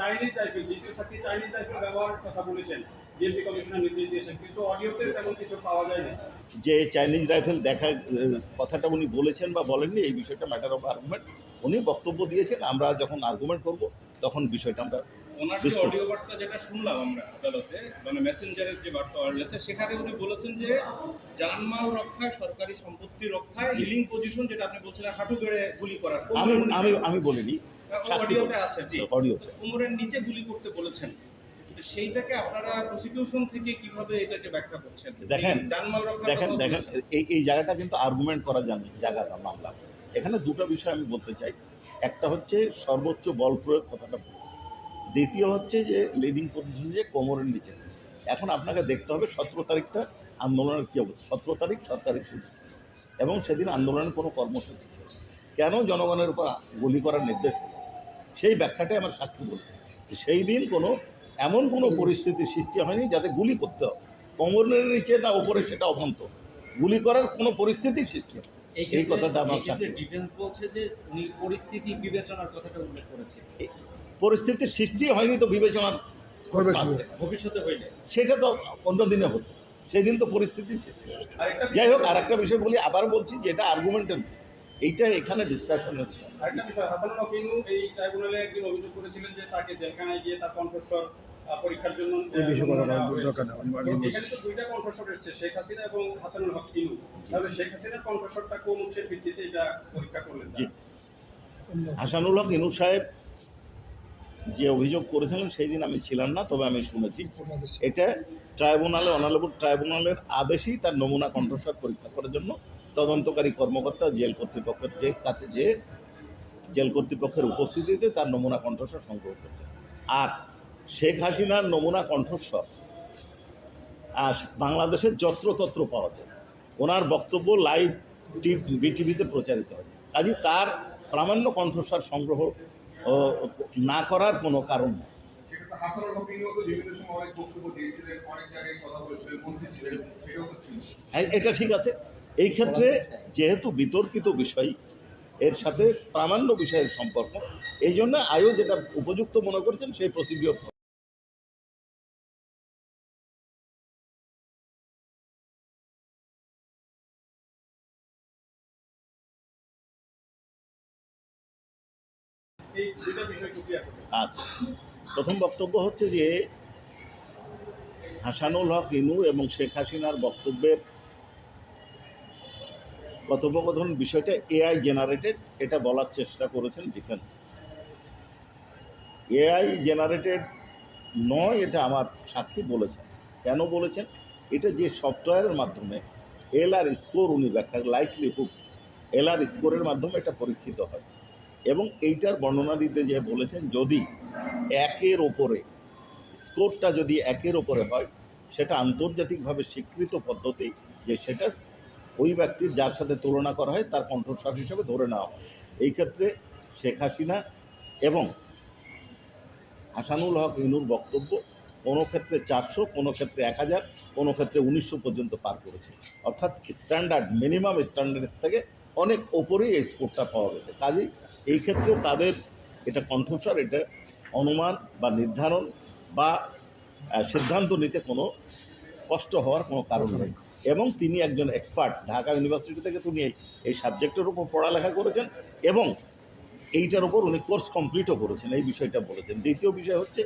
Chinese rifle দ্বিতীয় সাক্ষী Chinese rifle ব্যবহারের কথা বলেছেন। বিএনপি কমিশনার নির্দেশ দিয়েছেন কিন্তু অডিওতে তেমন কিছু পাওয়া যায়নি। যে চাইনিজ রাইফেল দেখা কথাটা উনি বলেছেন বা বলেননি এই বিষয়টা ম্যাটার অফ আর্গুমেন্ট উনি বক্তব্য দিয়েছেন আমরা যখন আর্গুমেন্ট করব তখন বিষয়টা আমরা ওনার যে অডিও বার্তা যেটা শুনলাম আমরা আদালতে মানে মেসেঞ্জারের যে বার্তা পাওয়া সেখানে উনি বলেছেন যে জানমাল রক্ষায় সরকারি সম্পত্তি রক্ষায় হিলিং পজিশন যেটা আপনি বলছিলেন হাঁটু গেড়ে গুলি করার। আমি আমি আমি বলিনি। অডিওতে আছে জি। অডিওতে। কোমরের নিচে গুলি করতে বলেছেন। সেইটাকে আপনারা প্রসিকিউশন থেকে কীভাবে এটাকে ব্যাখ্যা করছেন? দেখেন, দেখেন দেখেন এই এই জায়গাটা কিন্তু আর্গুমেন্ট করার জান- জায়গা না মামলা। এখানে দুটো বিষয় আমি বলতে চাই। একটা হচ্ছে সর্বোচ্চ বল প্রয়োগ কথাটা দ্বিতীয় হচ্ছে যে লিডিং পজিশন যে কোমরের নিচে। এখন আপনাকে দেখতে হবে সতেরো তারিখটা আন্দোলনের কী অবস্থা। সতেরো তারিখ সরকারি ছুটি এবং সেদিন আন্দোলনের কোনো কর্মসূচি ছিল কেন জনগণের উপর গুলি করার নির্দেশ হলো? সেই ব্যাখ্যাটাই আমার সাক্ষী বলছে। সেই দিন কোনো এমন কোনো পরিস্থিতির সৃষ্টি হয়নি যাতে গুলি করতে হবে। কোমরের নিচে না ওপরে সেটা অভ্যন্ত। গুলি করার কোনো পরিস্থিতির সৃষ্টি হয় এই কথাটা আমার। ডিফেন্স বলছে। যে উনি পরিস্থিতি বিবেচনার কথাটা উল্লেখ করেছে। পরিস্থিতির সৃষ্টি হয়নি তো বিবেচনা করবে ভবিষ্যতে হইলে। সেটা তো অন্য দিনে হতো। সেই দিন তো পরিস্থিতির সৃষ্টি হয়। আরেকটা যাই হোক আরেকটা বিষয় বলি আবার বলছি যে এটা আর্গুমেন্টের বিষয়। এইটা এখানে ডিসকাশনের বিষয় আরেকটা বিষয় হাসানুল হক ইনু এই ট্রাইব্যুনালে একদিন অভিযোগ করেছিলেন যে তাকে জেলখানায় গিয়ে তার কণ্ঠস্বর পরীক্ষার জন্য এই বিষয়ে কথা নেওয়া বলার হয়েছে। দরকার নেই, আমি আগেই বলছি। তো দুইটা কণ্ঠস্বর এসেছে শেখ হাসিনা এবং হাসানুল হক ইনু তাহলে শেখ হাসিনার কণ্ঠস্বরটা কোন উৎসের ভিত্তিতে এটা পরীক্ষা করলেন জি হাসানুল হক ইনু সাহেব যে অভিযোগ করেছিলেন সেই দিন আমি ছিলাম না তবে আমি শুনেছি এটা ট্রাইব্যুনালে অনালেবল ট্রাইব্যুনালের আদেশেই তার নমুনা কণ্ঠস্বর পরীক্ষা করার জন্য তদন্তকারী কর্মকর্তা জেল কর্তৃপক্ষের যে কাছে যে জেল কর্তৃপক্ষের উপস্থিতিতে তার নমুনা কণ্ঠস্বর সংগ্রহ করেছে। আর শেখ হাসিনার নমুনা কণ্ঠস্বর আর বাংলাদেশের যত্রতত্র পাওয়া যায়। ওনার বক্তব্য লাইভ বিটিভিতে প্রচারিত হয়। কাজে তার প্রামাণ্য কণ্ঠস্বর সংগ্রহ না করার কোনো কারণ নেই। হ্যাঁ, এটা ঠিক আছে। এই ক্ষেত্রে যেহেতু বিতর্কিত বিষয়, এর সাথে প্রামাণ্য বিষয়ের সম্পর্ক, এই জন্য আয়ও যেটা উপযুক্ত মনে করেছেন, সেই করবেন আচ্ছা প্রথম বক্তব্য হচ্ছে যে, হাসানুল হক ইনু এবং শেখ হাসিনার বক্তব্যের কথোপকথন বিষয়টা এআই জেনারেটেড এটা বলার চেষ্টা করেছেন ডিফেন্স এআই জেনারেটেড নয়, এটা আমার সাক্ষী বলেছেন। কেন বলেছেন? এটা যে সফটওয়্যারের মাধ্যমে এল আর স্কোর উনি ব্যাখ্যা লাইকলিহুড এল আর স্কোরের মাধ্যমে এটা পরীক্ষিত হয়। এবং এইটার বর্ণনা দিতে যে বলেছেন, যদি একের ওপরে স্কোরটা যদি একের ওপরে হয়, সেটা আন্তর্জাতিকভাবে স্বীকৃত পদ্ধতি যে সেটা ওই ব্যক্তির যার সাথে তুলনা করা হয় তার কণ্ঠস্বর হিসেবে ধরে নেওয়া হয়। এই ক্ষেত্রে শেখ হাসিনা এবং হাসানুল হক ইনুর বক্তব্য কোনো ক্ষেত্রে চারশো, কোনো ক্ষেত্রে এক হাজার, কোনো ক্ষেত্রে উনিশশো পর্যন্ত পার করেছে। অর্থাৎ স্ট্যান্ডার্ড মিনিমাম স্ট্যান্ডার্ডের থেকে অনেক ওপরেই এই স্কোরটা পাওয়া গেছে। কাজেই এই ক্ষেত্রে তাদের এটা কণ্ঠস্বর, এটা অনুমান বা নির্ধারণ বা সিদ্ধান্ত নিতে কোনো কষ্ট হওয়ার কোনো কারণ নেই। এবং তিনি একজন এক্সপার্ট ঢাকা ইউনিভার্সিটি থেকে তিনি এই- সাবজেক্টের উপর পড়ালেখা করেছেন এবং এইটার উপর উনি কোর্স কমপ্লিটও করেছেন, এই বিষয়টা বলেছেন। দ্বিতীয় বিষয় হচ্ছে